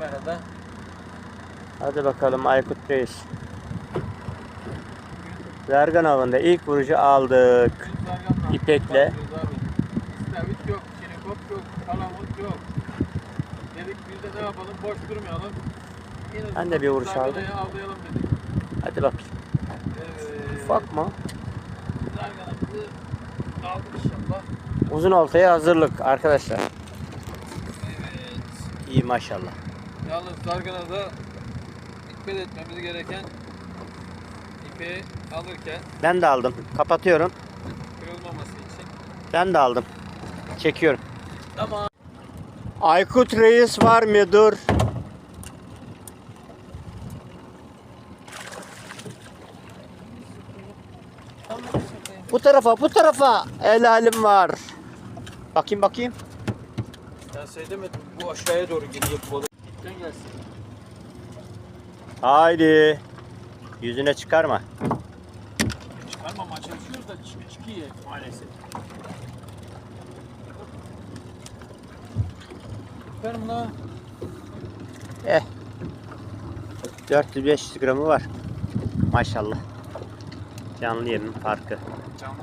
merada. Hadi bakalım Aykut Reis. Zargan avında ilk vuruşu aldık. İpekle. İstavrit yok, kinikop yok, palamut yok. Dedik biz de ne yapalım, boş durmayalım. Ben de bir vuruş aldım. avlayalım dedik. Hadi bakayım. Evet. Ufak mı? Zarganamızı aldık inşallah. Uzun oltaya hazırlık arkadaşlar. Evet. İyi maşallah. Yalnız zarganada dikkat etmemiz gereken ipi alırken Ben de aldım. Kapatıyorum. kırılmaması için. Ben de aldım. Çekiyorum. Tamam. Aykut Reis var mıdır? Bu tarafa, bu tarafa. El halim var. Bakayım bakayım. Ben söylemedim bu aşağıya doğru gidiyor balık. Dikten gelsin. Haydi. Yüzüne çıkarma. Çıkarmamaya çalışıyoruz da çık çıkıyor maalesef. Çıkarım la. Eh. 400-500 gramı var. Maşallah. Canlı yemin farkı. Canlı